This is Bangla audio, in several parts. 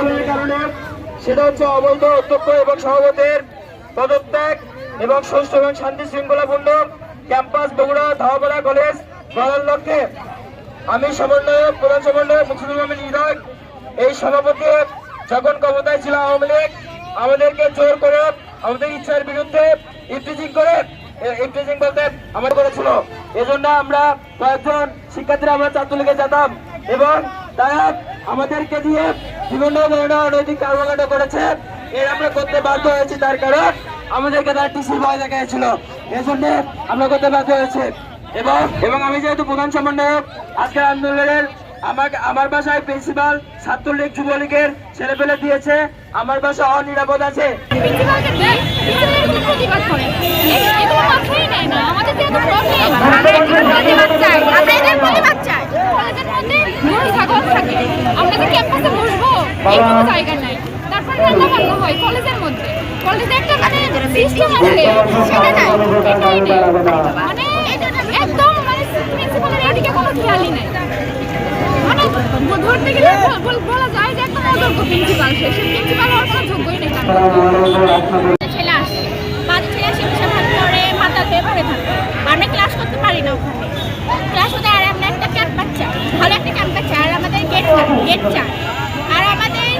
আন্দোলনের কারণে সেটা হচ্ছে অবৈধ অধ্যক্ষ এবং সভাপতির পদত্যাগ এবং সুষ্ঠু এবং শান্তি শৃঙ্খলাপূর্ণ ক্যাম্পাস বগুড়া ধাওয়াপাড়া কলেজ গড়ার লক্ষ্যে। আমি সমন্বয়ক, প্রধান সমন্বয়ক এই সভাপতি যখন ক্ষমতায় ছিল আওয়ামী লীগ, আমাদেরকে জোর করে, আমাদের ইচ্ছার বিরুদ্ধে ইফটিজিং করে ইফটিজিং বলতে আমার করেছিল এজন্য আমরা কয়েকজন শিক্ষার্থীরা আমরা ছাত্রলীগে যেতাম এবং তারা আমাদেরকে দিয়ে বিভিন্ন ধরনের অনৈতিক কর্মকাণ্ড করেছে। এর আমরা করতে বাধ্য হয়েছি তার কারণ আমাদেরকে তারা টিসি ভয় দেখাইছিল। এই জন্য আমরা করতে বাধ্য হয়েছে। এবং এবং আমি যেহেতু প্রধান সমন্বয়ক, আজকের আন্দোলনের আমাকে, আমার বাসায় প্রিন্সিপাল ছাত্রলীগ যুবলীগের ছেলে পেলে দিয়েছে। আমার বাসা অনিরাপদ আছে প্রিন্সিপালকে দিয়ে প্রিন্সিপালের উপর প্রতিবাদ করে এ- এগুলো মাথায় নেয় না আমাদের যে এত প্রবলেম আমরা একটু প্রতিবাদ চাই আমরা এদের প্রতিবাদ চাই কলেজের মধ্যে গরু ছাগল থাকে আমরা যে ক্যাম্পাসে বসবো এইটুকু জায়গা নাই তারপর রান্না বান্না হয় কলেজের মধ্যে। কলেজে একটা মানে সিস্টেম আছে। সেটা নাই। এটাই নেই। মানে একদম মানে প্রিন্সিপালের এদিকে কোনো খেয়ালই নেই। মানে ধরতে গেলে বল- বল- বলা যায় যে একটা অযোগ্য প্রিন্সিপাল সে। সে প্রিন্সিপাল হওয়ার কোনো যোগ্যই নেই ছেলে আসে। পাঁচ আসে ভাত করে মাথা ধুয়ে পড়ে থাকে। আমরা ক্লাস করতে পারি না ওখানে। ক্লাস হতে আর আমরা একটা ক্যাম্পাস চাই ভালো একটা ক্যাম্পাস চাই আর আমাদের গেট গেট চাই আর আমাদের কলেজের দুধে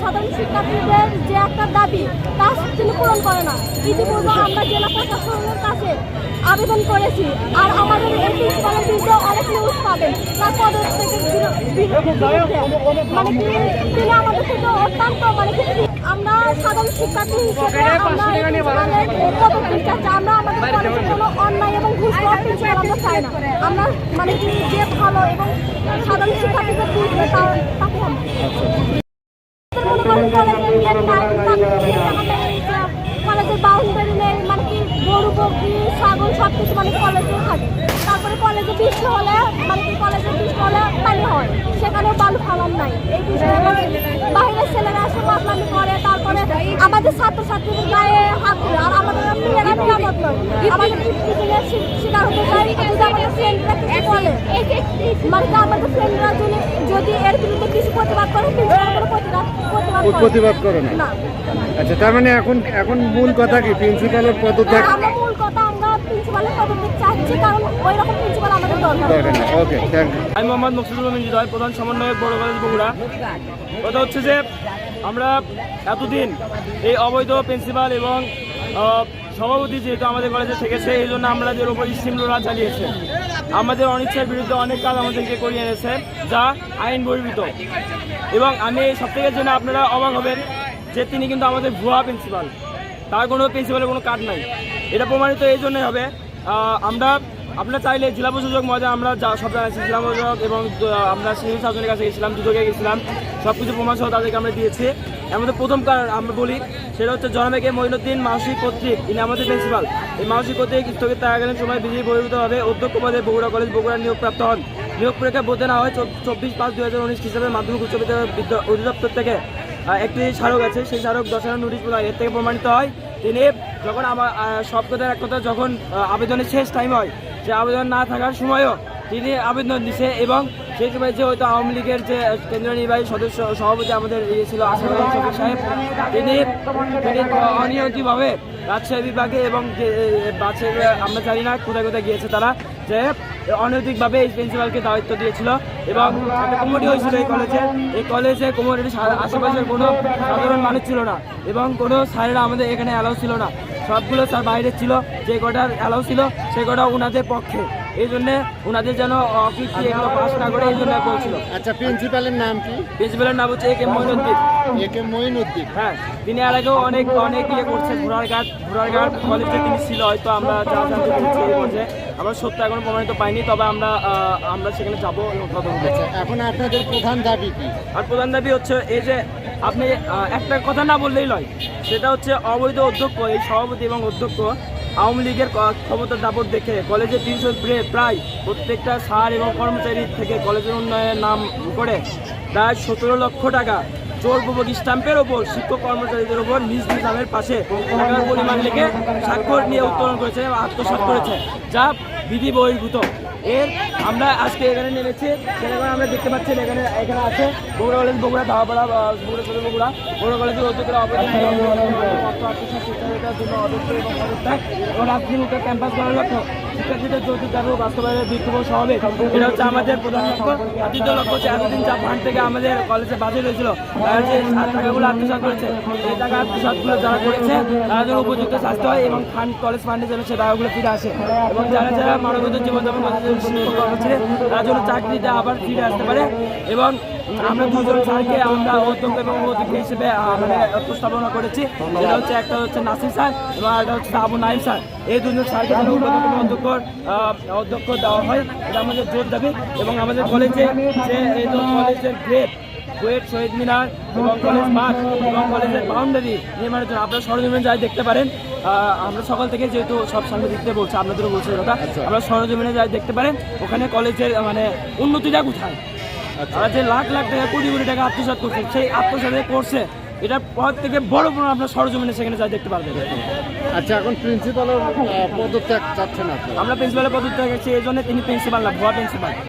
সাধারণ শিক্ষার্থীদের যে একটা দাবি, তা তিনি পূরণ করে না। ইতিপূর্বে আমরা জেলা প্রশাসনের কাছে আবেদন করেছি আর আমাদের এই প্রিন্সিপালের বিরুদ্ধে অনেক নিউজ পাবেন। তার পদের থেকে মানে তিনি আমাদের থেকে অত্যন্ত মানে আমরা সাধারণ শিক্ষার্থী হিসেবে আমরা আমরা আমাদের কোনো অন্যায় এবং ঘুষখোর প্রিন্সিপাল চাই না। আমরা মানে যে ভালো এবং সাধারণ শিক্ষার্থীদের তাকে আমরা কলেজের মানে কি গরু ছাগল সব কিছু মানে কলেজে থাকে কলেজে বৃষ্টি হলে মানে কলেজে বৃষ্টি হলে পানি হয় সেখানেও বালু ফালান নাই বাইরের ছেলেরা এসে করে তারপরে আমাদের ছাত্রছাত্রীদের গায়ে হাত মানে যদি এর বিরুদ্ধে কিছু প্রতিবাদ করে প্রতিবাদ করে না। আচ্ছা তার মানে এখন এখন মূল কথা কি? প্রিন্সিপালের পদত্যাগ আর মূল কথা আমরা প্রিন্সিপালের পদত্যাগ চাচ্ছি কারণ ওই রকম প্রিন্সিপাল আমাদের দরকার। দরকার ওকে থ্যাংক ইউ আমি মোহাম্মদ মকসুদুল আলম হৃদয় প্রধান সমন্বয়ক বড় কলেজ বগুড়া। কথা হচ্ছে যে আমরা এতদিন এই অবৈধ প্রিন্সিপাল এবং সভাপতি যেহেতু আমাদের কলেজে থেকেছে এই জন্য আমাদের উপর স্টিমরোলা চালিয়েছে। আমাদের অনিচ্ছার বিরুদ্ধে অনেক কাজ আমাদেরকে করিয়ে এনেছে, যা আইন বহির্ভূত। এবং আমি সব থেকে জন্য আপনারা অবাক হবেন, যে তিনি কিন্তু আমাদের ভুয়া প্রিন্সিপাল তার কোনো প্রিন্সিপালের কোনো কার্ড নাই। এটা প্রমাণিত এই জন্যই হবে। আমরা আপনারা চাইলে জেলা প্রশাসক মহোদয়, আমরা যা সব জানাচ্ছি, জেলা প্রশাসক এবং আমরা সিভিল সার্জনের কাছে গেছিলাম, দুদকে গেছিলাম সব কিছু প্রমাণ সহ তাদেরকে আমরা দিয়েছি। মধ্যে প্রথম কারণ আমরা বলি, সেটা হচ্ছে জনমেকে মঈনুদ্দিন মানসিক কর্তৃক, ইনি আমাদের প্রিন্সিপাল এই মানসিক কর্তৃক স্থগিত থাকাকালীন সময় বিজয়ী বহির্ভূতভাবে অধ্যক্ষ পদে বগুড়া কলেজ বগুড়া নিয়োগপ্রাপ্ত হন। নিয়োগ পরীক্ষা বলতে না হয় চব্বিশ পাঁচ দু হাজার উনিশ খ্রিস্টাব্দে মাধ্যমিক উচ্চ বিদ্যালয় বিদ্যা- অধিদপ্তর থেকে একটি স্মারক আছে। সেই স্মারক দশানোর নোটিশ বলা এর থেকে প্রমাণিত হয়, তিনি যখন আমার সব কথার এক কথা যখন আবেদনের শেষ টাইম হয়, সে আবেদন না থাকার সময়ও তিনি আবেদন দিছে এবং সেই সময় যে হয়তো আওয়ামী লীগের যে কেন্দ্রীয় নির্বাহী সদস্য সভাপতি আমাদের ইয়ে ছিল আসাদ সাহেব, তিনি তিনি অনিয়ন্ত্রিতভাবে রাজশাহী বিভাগে এবং যে বাসে আমরা জানি না কোথায় কোথায় গিয়েছে তারা, যে অনৈতিকভাবে এই প্রিন্সিপালকে দায়িত্ব দিয়েছিল এবং একটা হয়েছিল এই কলেজে এই কলেজে কমিটির আশেপাশের কোনো সাধারণ মানুষ ছিল না এবং কোনো স্যারেরা আমাদের এখানে অ্যালাউ ছিল না। সবগুলো স্যার বাইরে ছিল, যে কটার অ্যালাউ ছিল, সে কটা ওনাদের পক্ষে। এই জন্যে ওনাদের যেন অফিস এগুলো পাস না করে এই জন্য বলছিল। আচ্ছা প্রিন্সিপালের নাম কি? প্রিন্সিপালের নাম হচ্ছে এ কে মইনুদ্দিন এ কে মঈনুদ্দিন হ্যাঁ তিনি এর আগেও অনেক অনেক ইয়ে করছে ঘোড়ারঘাট ঘোড়ারঘাট কলেজে তিনি ছিল হয়তো আমরা যা জানতে পেরেছি এই পর্যায়ে আমরা সত্য এখনও প্রমাণিত পাইনি তবে আমরা আমরা সেখানে যাব তদন্ত। আচ্ছা এখন আপনাদের প্রধান দাবি কি? আর প্রধান দাবি হচ্ছে এই যে আপনি একটা কথা না বললেই নয় সেটা হচ্ছে অবৈধ অধ্যক্ষ এই সভাপতি এবং অধ্যক্ষ আওয়ামী লীগের ক্ষমতার দাপট দেখে কলেজে তিনশো প্রায় প্রত্যেকটা সার এবং কর্মচারী থেকে কলেজের উন্নয়নের নাম করে প্রায় সতেরো লক্ষ টাকা। জোরপূর্বক স্ট্যাম্পের ওপর শিক্ষক কর্মচারীদের ওপর নিজ নিজ নামের পাশে পরিমাণ লিখে স্বাক্ষর নিয়ে উত্তোলন করেছে এবং আত্মসাৎ করেছে, যা বিধি বহির্ভূত এর আমরা আজকে এখানে নেমেছি। সেখানে আমরা দেখতে পাচ্ছি এখানে এখানে আছে বগুড়া কলেজ, বগুড়া ধাওয়াপাড়া বগুড়া কলেজ, বগুড়া। বগুড়া কলেজের অধ্যক্ষরা অবদান শিক্ষার্থীদের জন্য এবং এবং ক্যাম্পাস করার লক্ষ্য। শিক্ষার্থীদের যৌতুক দাবি বাস্তবায়নের বিক্ষোভ সমাবেশ এটা হচ্ছে আমাদের প্রধান লক্ষ্য। দ্বিতীয় লক্ষ্য হচ্ছে এতদিন যা ফান্ড থেকে আমাদের কলেজে বাজেট হয়েছিল। তারা যে টাকাগুলো আত্মসাৎ করেছে এই টাকা আত্মসাৎগুলো যারা করেছে তারা যেন উপযুক্ত শাস্তি হয় এবং ফান্ড কলেজ ফান্ডে যেন সে টাকাগুলো ফিরে আসে। এবং যারা যারা মানবত জীবনযাপন করছে তারা যেন চাকরিতে আবার ফিরে আসতে পারে এবং আমরা দুজন স্যারকে আমরা অধ্যক্ষ এবং অধ্যক্ষ হিসেবে মানে উপস্থাপনা করেছি। যেটা হচ্ছে একটা হচ্ছে নাসির স্যার এবং একটা হচ্ছে আবু নাইম স্যার। এই দুজন স্যারকে যেন অধ্যক্ষ অধ্যক্ষ দেওয়া হয়। এটা আমাদের জোর দাবি এবং আমাদের কলেজে যে এই কলেজের গ্রেড কুয়েট শহীদ মিনার এবং কলেজ মাঠ এবং কলেজের বাউন্ডারি নির্মাণের জন্য আপনারা সরজমিনে যাই দেখতে পারেন। আহ, আমরা সকাল থেকে যেহেতু সব সাংবাদিকদের বলছি আপনাদেরও বলছি কথা আমরা সরজমিনে যাই দেখতে পারেন। ওখানে কলেজের মানে উন্নতিটা কোথায় তারা যে লাখ লাখ টাকা কোটি কোটি টাকা আত্মসাত করছে সেই আত্মসাত করছে এটা পর থেকে বড় বড় আপনার সরজমিনে সেখানে যা দেখতে পারবেন আচ্ছা এখন প্রিন্সিপালের পদত্যাগ চাচ্ছেন আমরা প্রিন্সিপালের পদত্যাগ গেছি এই জন্য তিনি প্রিন্সিপাল না ভুয়া প্রিন্সিপাল